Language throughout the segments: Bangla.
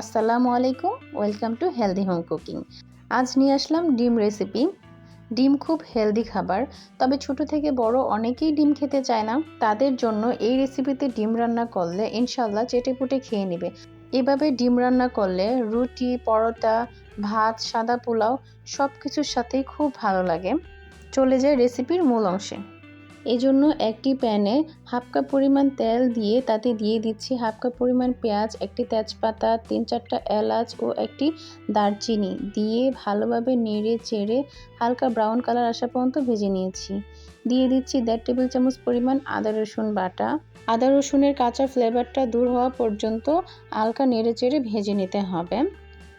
আসসালামু আলাইকুম, welcome to healthy home cooking. আজ নিয়ে আসলাম ডিম রেসিপি। ডিম খুব হেলদি খাবার, তবে ছোট থেকে বড় অনেকেই ডিম খেতে চায় না। তাদের জন্য এই রেসিপিতে ডিম রান্না করলে ইনশাল্লাহ চেটেপুটে খেয়ে নেবে। এভাবে ডিম রান্না করলে রুটি, পরোটা, ভাত, সাদা পোলাও সব কিছুর সাথেই খুব ভালো লাগে। চলে যায় রেসিপির মূল অংশে। এই জন্য একটি প্যানে হাফ কাপ পরিমাণ তেল দিয়ে তাতে দিয়ে দিচ্ছি হাফ কাপ পরিমাণ পেঁয়াজ, একটি তেজপাতা, তিন চারটা এলাচ ও একটি দারচিনি দিয়ে ভালোভাবে নেড়ে চেড়ে হালকা ব্রাউন কালার আসা পর্যন্ত ভেজে নিয়েছি। দিয়ে দিচ্ছি দেড় টেবিল চামচ পরিমাণ আদা রসুন বাটা। আদা রসুনের কাঁচা ফ্লেভারটা দূর হওয়া পর্যন্ত হালকা নেড়ে চেড়ে ভেজে নিতে হবে।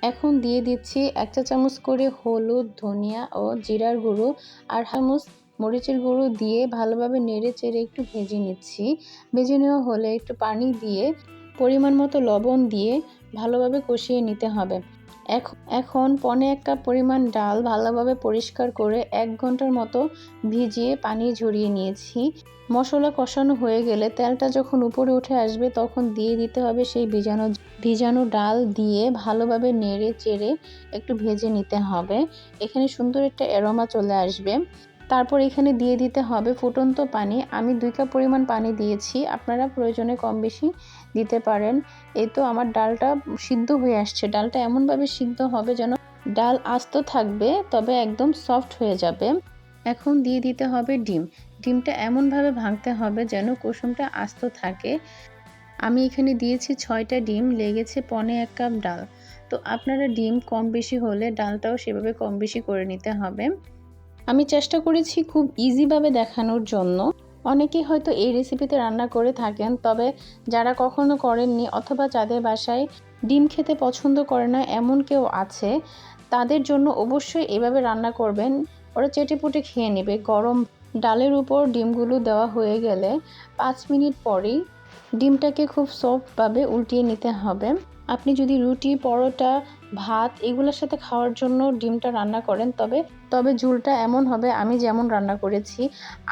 এখন দিয়ে দিচ্ছি এক চা চামচ করে হলুদ, ধনিয়া ও জিরার গুঁড়ো আর চামচ মরিচের গুঁড়ো দিয়ে ভালোভাবে নেড়ে চেড়ে একটু ভেজে নিচ্ছি। ভেজে নেওয়া হলে একটু পানি দিয়ে পরিমাণ মতো লবণ দিয়ে ভালোভাবে কষিয়ে নিতে হবে। এখন পনে এক কাপ পরিমাণ ডাল ভালোভাবে পরিষ্কার করে এক ঘণ্টার মতো ভিজিয়ে পানি ঝরিয়ে নিয়েছি। মশলা কষানো হয়ে গেলে তেলটা যখন উপরে উঠে আসবে তখন দিয়ে দিতে হবে সেই ভিজানো ভিজানো ডাল দিয়ে ভালোভাবে নেড়ে চেড়ে একটু ভেজে নিতে হবে। এখানে সুন্দর একটা অ্যারোমা চলে আসবে। তারপর এখানে দিয়ে দিতে হবে ফুটন্ত পানি। আমি দুই কাপ পরিমাণ পানি দিয়েছি। আপনারা প্রয়োজনে কম বেশি দিতে পারেন। এই তো আমার ডালটা সিদ্ধ হয়ে আসছে। ডালটা এমনভাবে সিদ্ধ হবে যেন ডাল আস্ত থাকবে, তবে একদম সফট হয়ে যাবে। এখন দিয়ে দিতে হবে ডিম। ডিমটা এমনভাবে ভাঙতে হবে যেন কুসুমটা আস্ত থাকে। আমি এখানে দিয়েছি ছয়টা ডিম, লেগেছে পনে এক কাপ ডাল। তো আপনারা ডিম কম বেশি হলে ডালটাও সেভাবে কম বেশি করে নিতে হবে। আমি চেষ্টা করেছি খুব ইজিভাবে দেখানোর জন্য। অনেকেই হয়তো এই রেসিপিতে রান্না করে থাকেন, তবে যারা কখনো করেননি অথবা যাদের বাসায় ডিম খেতে পছন্দ করে না এমন কেউ আছে, তাদের জন্য অবশ্যই এভাবে রান্না করবেন। ওরা চেটেপুটে খেয়ে নেবে। গরম ডালের উপর ডিমগুলো দেওয়া হয়ে গেলে পাঁচ মিনিট পরেই ডিমটাকে খুব সফটভাবে উল্টিয়ে নিতে হবে। আপনি যদি রুটি, পরোটা, ভাত এগুলোর সাথে খাওয়ার জন্য ডিমটা রান্না করেন, তবে তবে ঝুলটা এমন হবে, আমি যেমন রান্না করেছি।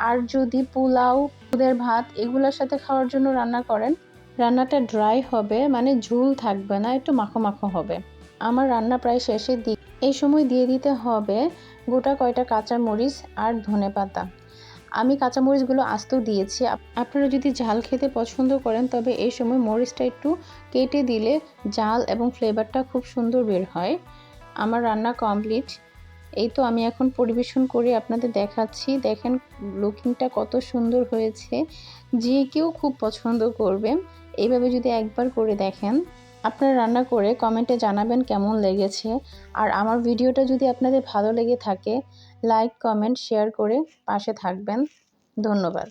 আর যদি পোলাও দুধের ভাত এগুলোর সাথে খাওয়ার জন্য রান্না করেন, রান্নাটা ড্রাই হবে মানে ঝুল থাকবে না, একটু মাখো মাখো হবে। আমার রান্না প্রায় শেষের দিক। এই সময় দিয়ে দিতে হবে গোটা কয়টা কাঁচা মরিচ আর ধনে পাতা আমি কাঁচামরিচগুলো আস্তেও দিয়েছি। আপনারা যদি ঝাল খেতে পছন্দ করেন, তবে এই সময় মরিচটা একটু কেটে দিলে জাল এবং ফ্লেভারটা খুব সুন্দর বের হয়। আমার রান্না কমপ্লিট এই তো আমি এখন পরিবেশন করে আপনাদের দেখাচ্ছি। দেখেন লুকিংটা কত সুন্দর হয়েছে। যে কেউ খুব পছন্দ করবে এইভাবে যদি একবার করে দেখেন। আপনারা রান্না করে কমেন্টে জানাবেন কেমন লেগেছে। আর আমার ভিডিওটা যদি আপনাদের ভালো লেগে থাকে লাইক কমেন্ট শেয়ার করে পাশে থাকবেন। ধন্যবাদ।